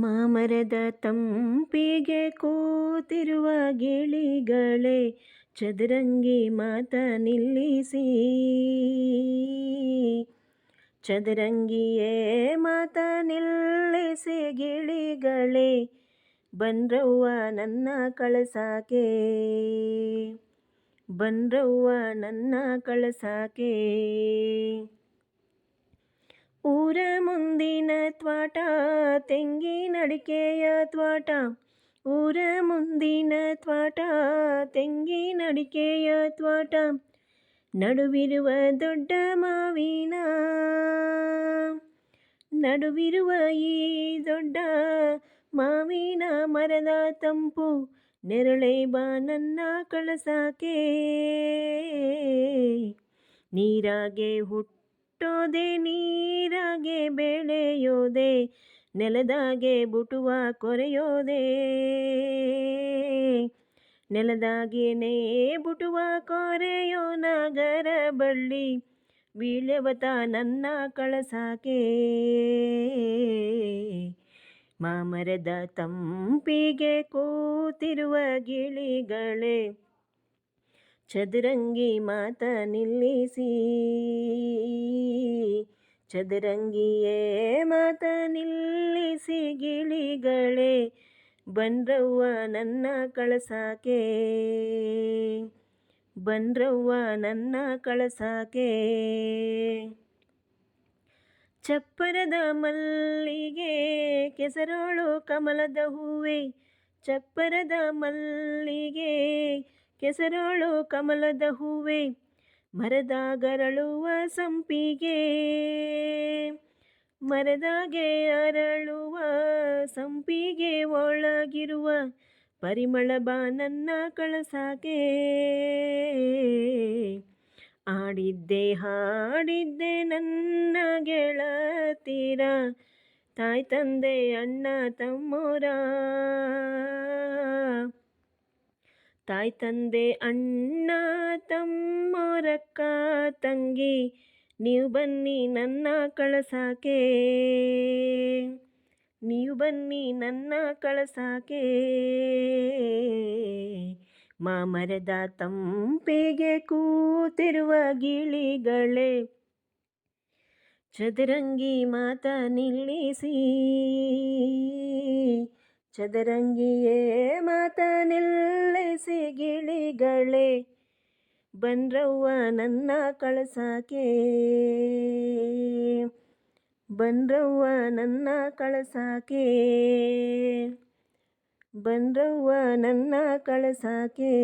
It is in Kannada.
ಮಾಮರದ ತಂಪಿಗೆ ಕೂತಿರುವ ಗಿಳಿಗಳೇ, ಚದುರಂಗಿ ಮಾತ ನಿಲ್ಲಿಸಿ. ಚದುರಂಗಿಯೇ ಮಾತ ನಿಲ್ಲಿಸಿ ಗಿಳಿಗಳೇ ಬನ್ರವ್ವ ನನ್ನ ಕಳಸಾಕೆ. ಬನ್ರವ್ವ ನನ್ನ ಕಳಸಾಕೆ. ಊರ ಮುಂದಿನ ತ್ವಾಟ ತೆಂಗಿನಡಿಕೆಯ ತ್ವಾಟ, ಊರ ಮುಂದಿನ ತ್ವಾಟ, ತೆಂಗಿನ ಅಡಿಕೆಯ ತ್ವಾಟ, ನಡುವಿರುವ ದೊಡ್ಡ ಮಾವಿನ, ನಡುವಿರುವ ಈ ದೊಡ್ಡ ಮಾವಿನ ಮರದ ತಂಪು, ನೆರಳೆ ಬಾ ನನ್ನ ಕಳಸಾಕೆ. ನೀರಾಗೆ ಹುಟ್ಟೋದೆ, ನೀರಾಗೆ ಬೆಳೆಯೋದೆ ನೆಲದಾಗೆ ಬುಟುವ ಕೊರೆಯೋದೆ. ನೇ ಬುಟುವ ಕೊರೆಯೋ ನಗರ ಬಳ್ಳಿ ಬೀಳವತ ನನ್ನ ಕಳಸಾಕೆ. ಮಾಮರದ ತಂಪಿಗೆ ಕೂತಿರುವ ಗಿಳಿಗಳೇ, ಚದುರಂಗಿ ಮಾತ ನಿಲ್ಲಿಸಿ. ಚದುರಂಗಿಯೇ ಮಾತ ನಿಲ್ಲಿಸಿ ಗಿಳಿಗಳೇ ಬನ್ರವ್ವ ನನ್ನ ಕಳಸಾಕೆ. ಬನ್ರವ್ವ ನನ್ನ ಕಳಸಾಕೆ. ಚಪ್ಪರದ ಮಲ್ಲಿಗೆ ಕೆಸರೋಳು ಕಮಲದ ಹೂವೆ, ಚಪ್ಪರದ ಮಲ್ಲಿಗೆ ಕೆಸರೋಳು ಕಮಲದ ಹೂವೆ. ಮರದಾಗರಳುವ ಸಂಪಿಗೆ, ಮರದಾಗೆ ಅರಳುವ ಸಂಪಿಗೆ ಒಳಗಿರುವ ಪರಿಮಳ ಬಾನನ್ನ ಕಳಸಾಕೆ ಆಡಿದ್ದೆ ಹಾಡಿದ್ದೆ ನನ್ನ ಗೆಳತೀರ, ತಾಯಿ ತಂದೆ ಅಣ್ಣ ತಮ್ಮೋರ. ತಾಯಿ ತಂದೆ ಅಣ್ಣ ತಮ್ಮೋರಕ್ಕ ತಂಗಿ, ನೀವು ಬನ್ನಿ ನನ್ನ ಕಳಸಾಕೆ. ನೀವು ಬನ್ನಿ ನನ್ನ ಕಳಸಾಕೆ. ಮಾಮರದ ತಂಪೆಗೆ ಕೂತಿರುವ ಗಿಳಿಗಳೇ, ಚದುರಂಗಿ ಮಾತ ನಿಲ್ಲಿಸಿ. ಚದರಂಗಿಯೇ ಮಾತ ನಿಲ್ಲಿಸಿ ಗಿಳಿಗಳೇ ಬನ್ರವ್ವ ನನ್ನ ಕಳಸಾಕೆ. ಬನ್ರವ್ವ ನನ್ನ ಕಳಸಾಕೆ. ಬನ್ರವ್ವ ನನ್ನ ಕಳಸಾಕೆ.